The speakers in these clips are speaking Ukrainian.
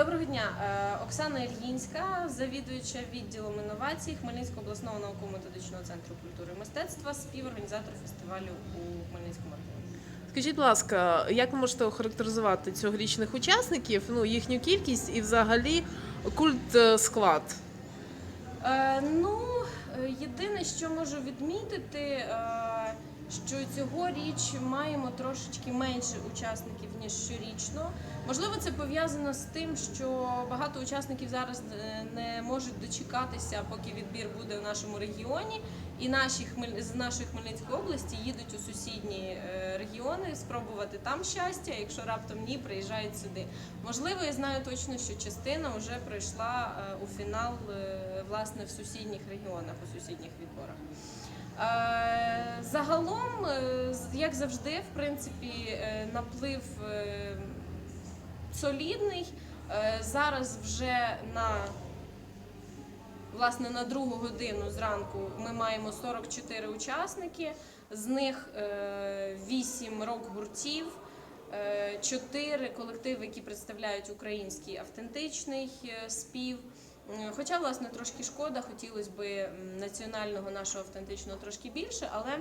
Доброго дня, Е, Оксана Ільїнська, завідуюча відділом інновацій Хмельницького обласного науково-методичного центру культури і мистецтва, співорганізатор фестивалю у Хмельницькому регіоні. Скажіть, будь ласка, як ви можете охарактеризувати цьогорічних учасників, ну їхню кількість і взагалі культ е, склад? Е, ну, е, єдине, що можу відмітити, е, що цьогоріч маємо трошечки менше учасників ніж щорічно. Можливо, це пов'язано з тим, що багато учасників зараз е, не можуть дочекатися, поки відбір буде в нашому регіоні, і наші з нашої Хмельницької області їдуть у сусідні е, регіони спробувати там щастя. Якщо раптом ні, приїжджають сюди. Можливо, я знаю точно, що частина вже пройшла е, у фінал власне в сусідніх регіонах, у сусідніх відборах. Е, Загалом, е, як завжди, в принципі, е, наплив солідний. Зараз вже на власне на другу годину зранку ми маємо 44 учасники, з них 8 рок-гуртів, 4 колективи, які представляють український автентичний спів. М, Хоча, власне, трошки шкода, хотілося б національного нашого автентичного трошки більше, але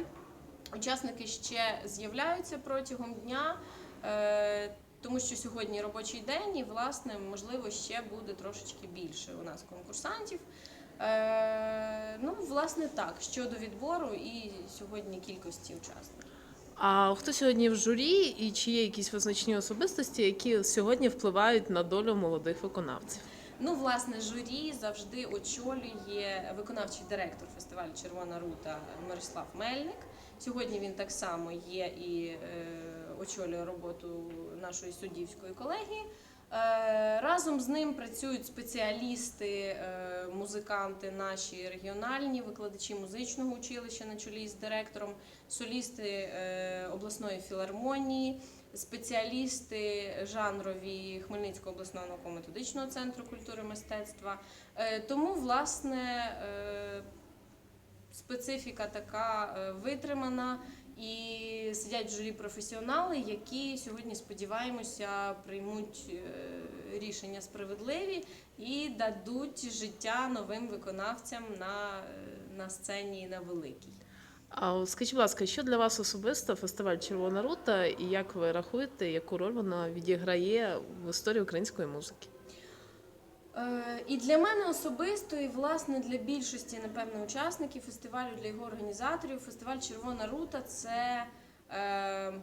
учасники ще з'являються протягом дня. е, Тому що сьогодні робочий день, і власне можливо ще буде трошечки більше у нас конкурсантів. Е, ну, власне, так щодо відбору і сьогодні кількості учасників. А хто сьогодні в журі і чи є якісь визначні особистості, які сьогодні впливають на долю молодих виконавців? Ну, власне, журі завжди очолює виконавчий директор фестивалю Червона рута Мирослав Мельник. Сьогодні він так само є і е, очолює роботу нашої суддівської колегії. Е, разом з ним працюють спеціалісти, е, музиканти наші регіональні, викладачі музичного училища на чолі з директором, солісти обласної філармонії, спеціалісти жанрові Хмельницького обласного науково-методичного центру культури мистецтва. Е, Тому, власне, е, специфіка така е, витримана. І сидять журі професіонали, які сьогодні сподіваємося приймуть рішення справедливі і дадуть життя новим виконавцям на, на сцені на великій. А скажіть, будь ласка, що для вас особисто фестиваль Червона рута, і як ви рахуєте, яку роль вона відіграє в історії української музики? Е, І для мене особисто, і власне для більшості, напевно, учасників фестивалю, для його організаторів, фестиваль Червона рута це е,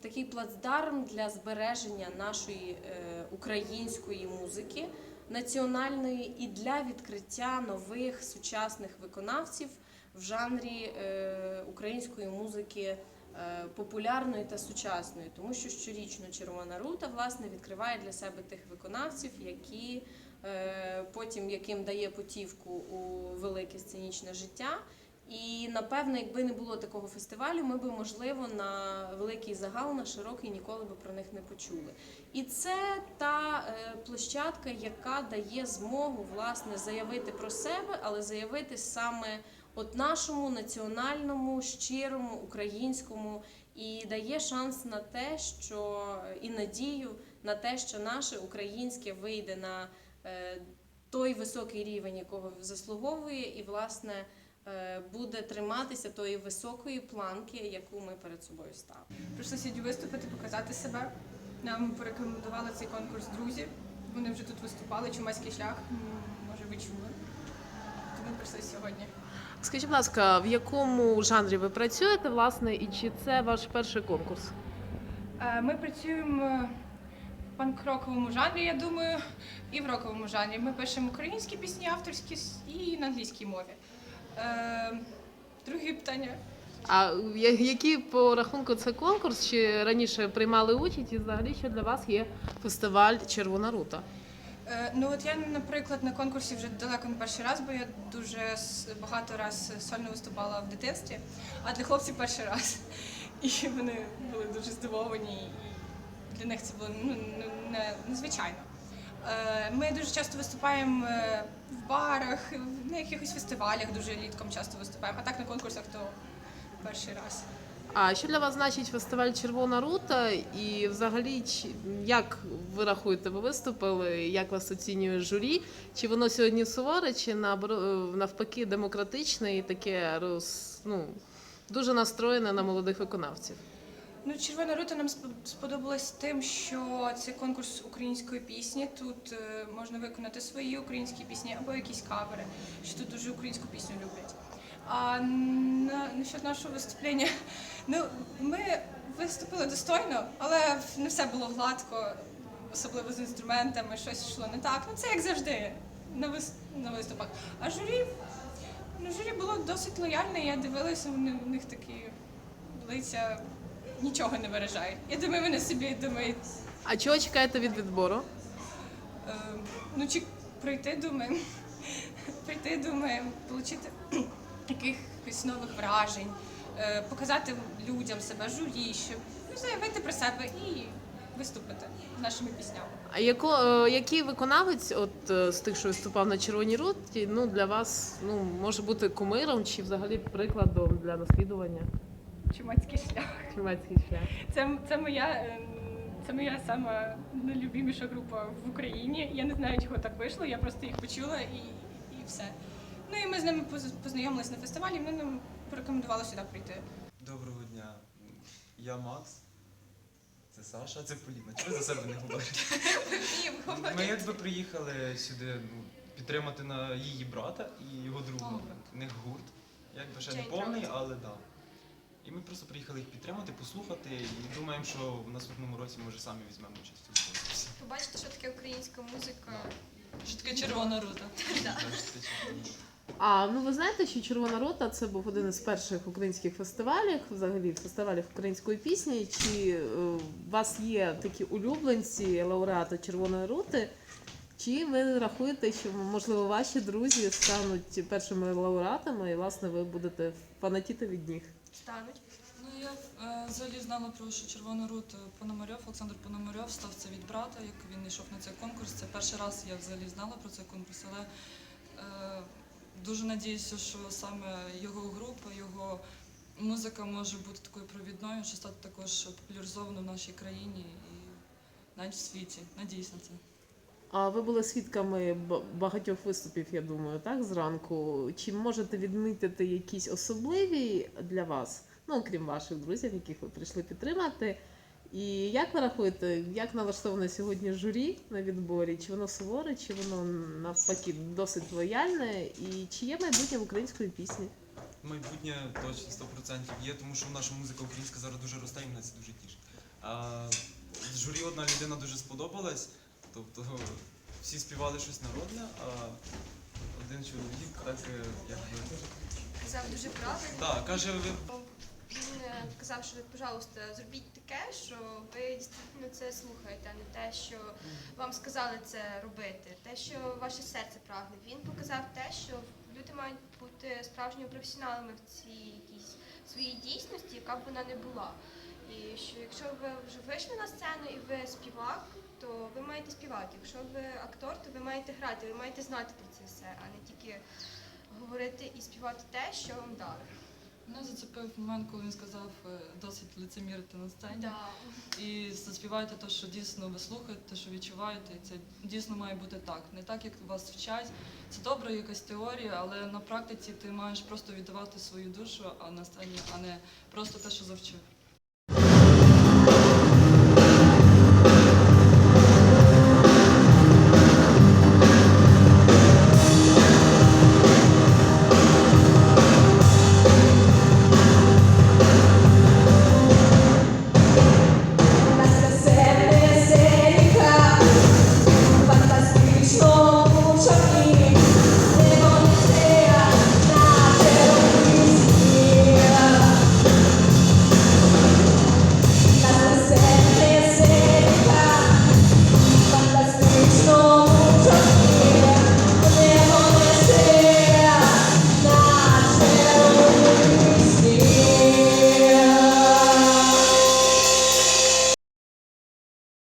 такий плацдарм для збереження нашої е, української музики національної і для відкриття нових сучасних виконавців в жанрі е, української музики е, популярної та сучасної, тому що щорічно Червона рута власне відкриває для себе тих виконавців, які е, потім яким дає путівку у велике сценічне життя. І напевно, якби не було такого фестивалю, ми би можливо на великий загал, на широкий ніколи би про них не почули. І це та площадка, яка дає змогу власне заявити про себе, але заявити саме от нашому національному, щирому, українському, і дає шанс на те, що і надію на те, що наше українське вийде на е, той високий рівень, якого заслуговує, і власне е, буде триматися тої високої планки, яку ми перед собою ставимо. Прийшли сьогодні виступити, показати себе. Нам порекомендували цей конкурс друзі. Вони вже тут виступали, чумацький шлях, може ви чули. Тому прийшли сьогодні. Скажіть, будь ласка, в якому жанрі ви працюєте, власне, і чи це ваш перший конкурс? Е, Ми працюємо в панк-роковому жанрі, я думаю, і в роковому жанрі. Ми пишемо українські пісні, авторські і на англійській мові. Е, Друге питання. А я- який по рахунку це конкурс? Чи раніше приймали участь і взагалі що для вас є фестиваль Червона рута? Е, Ну от я, наприклад, на конкурсі вже далеко не перший раз, бо я дуже багато раз сольно виступала в дитинстві, а для хлопців перший раз. І вони були дуже здивовані, і для них це було ну, ну, не- незвичайно. Е, Ми дуже часто виступаємо е, в барах, на якихось фестивалях дуже рідком часто виступаємо, а так на конкурсах то перший раз. А що для вас значить фестиваль Червона рута? І взагалі, як ви рахуєте, ви виступили? Як вас оцінює журі? Чи воно сьогодні суворе, чи е, навпаки демократичне і таке роз, ну, дуже настроєне на молодих виконавців? Ну, Червона рута нам спо- сподобалась тим, що це конкурс української пісні. Тут е, можна виконати свої українські пісні або якісь кавери, що тут дуже українську пісню люблять. А на, насчет нашого виступлення, ну ми виступили достойно, але не все було гладко, особливо з інструментами, щось йшло не так. Ну це як завжди на, вис, на виступах. А журі, ну, журі було досить лояльне. Я дивилася, вони в них такі лиця нічого не виражають. Я думаю, вони собі думають, А чого чекаєте від відбору? е, ну чи пройти, думаємо, прийти, думаємо, отримати якихось нових вражень, показати людям себе, журі, щоб ну, заявити про себе і виступити з нашими піснями. А яко, е, який виконавець, от е, з тих, що виступав на червоній руті, ну для вас ну може бути кумиром чи взагалі прикладом для наслідування? Чумацький шлях. Чумацький шлях. Це, це моя. е, Це моя сама найлюбіміша група в Україні. Я не знаю, чого так вийшло. Я просто їх почула і, і все. Ну і ми з ними поз- познайомились на фестивалі. Вони нам порекомендували сюди прийти. Доброго дня. Я Макс. Це Саша, це Поліна. Чого ви за себе не говорите? Ми якби приїхали сюди ну, підтримати на її брата і його друга. У них гурт. Якби ще не повний, але да. І ми просто приїхали їх підтримати, послухати і думаємо, що в наступному році може самі візьмемо участь у конкурсі. Побачите, що таке українська музика. Що таке червона рута? Так, це чудово. А ну ви знаєте, що Червона рота це був один із перших українських фестивалів, взагалі фестивалів української пісні. Чи е, у вас є такі улюбленці, лауреати Червоної роти? Чи ви рахуєте, що можливо ваші друзі стануть першими лауреатами, і власне ви будете фанатіти від них? Стануть. Ну я е, взагалі знала про що червону руту Пономарьов, Олександр Пономарьов став це від брата, як він йшов на цей конкурс. Це перший раз я взагалі знала про цей конкурс, але е, дуже надіюся, що саме його група, його музика може бути такою провідною, що стати також популяризованою в нашій країні і навіть в світі. Надіюсь на це. А ви були свідками багатьох виступів, я думаю, так зранку. Чи можете відмітити якісь особливі для вас, ну окрім ваших друзів, яких ви прийшли підтримати? І як ви рахуєте, як налаштоване сьогодні журі на відборі? Чи воно суворе, чи воно навпаки досить лояльне? І чи є майбутнє в української пісні? Майбутнє точно 100% є, тому що наша музика українська зараз дуже росте і мене це дуже тішить. А, журі одна людина дуже сподобалась, тобто всі співали щось народне, а один чоловік так якби. Казав дуже правильно. Так, каже, ви Він е, казав, що пожалуйста, зробіть таке, що ви дійсно це слухаєте, а не те, що вам сказали це робити, те, що ваше серце прагне. Він показав те, що люди мають бути справжніми професіоналами в цій якійсь своїй дійсності, яка б вона не була. І що якщо ви вже вийшли на сцену і ви співак, то ви маєте співати. Якщо ви актор, то ви маєте грати, ви маєте знати про це все, а не тільки говорити і співати те, що вам дали. Мене зацепив момент, коли він сказав е, досить лицемірити на сцені. Да. І заспівайте те, що дійсно ви слухаєте, те, що відчуваєте, і це дійсно має бути так. Не так, як вас вчать. Це добра якась теорія, але на практиці ти маєш просто віддавати свою душу, а на сцені, а не просто те, що завчив.